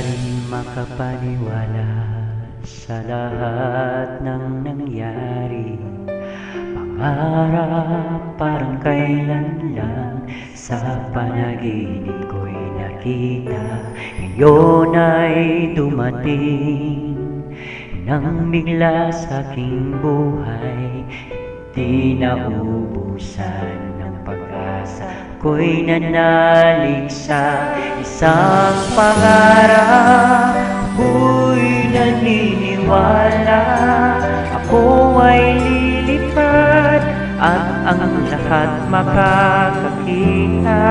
rin makapaniwala sa lahat ng nangyari. Pangarap parang kailan lang sa panaginip ko'y nakita. Ngayon ay dumating nang bigla sa aking buhay. Di naubusan ng pag-asa Ko'y nanalig sa isang pangarap Ako'y naniniwala. Ako ay lilipad At ang lahat makakakita.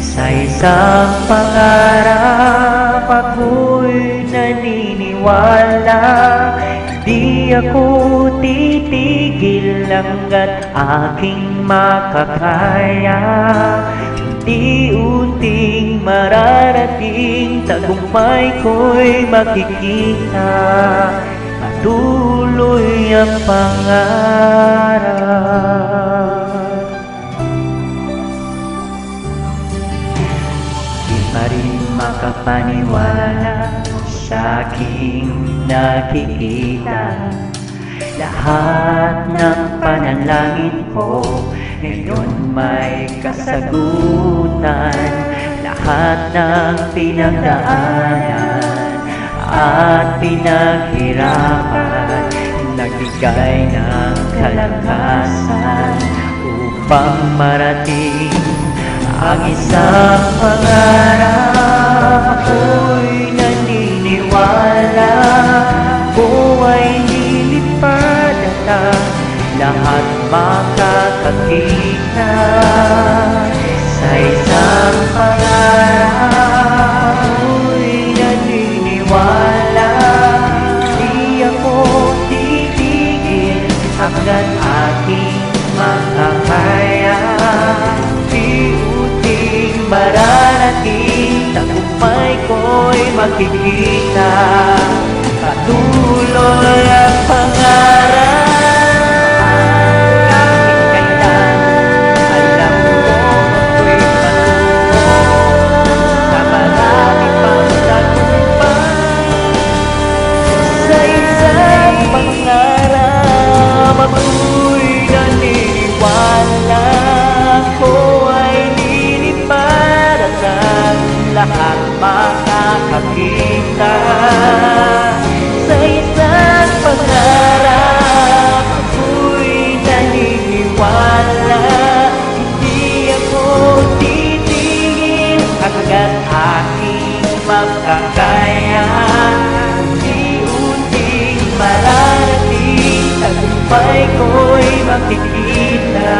Sa isang pangarap Ako'y naniniwala. Di ako titigil hanggat aking makakaya. Unti-unting mararating Tagumpay ko'y makikita. Patuloy ang pangarap. Di pa rin makapaniwala sa aking nakikita Lahat ng panalangin ko ngayon may kasagutan. Lahat ng pinagdaanan at pinaghirapan Nagbigay ng kalakasan upang marating ang isang pangarap. Ako'y lahat makakakita Sa isang pangarap. Ako'y naniniwala Di ako titigil hanggang aking makakaya. Unti-unting mararating Tagumpay ko'y makikita Patuloy makakakita Sa isang pangarap. Ako'y naniniwala Hindi ako titigil hanggat aking makakaya. Unti-unting mararating Tagumpay ko'y makikita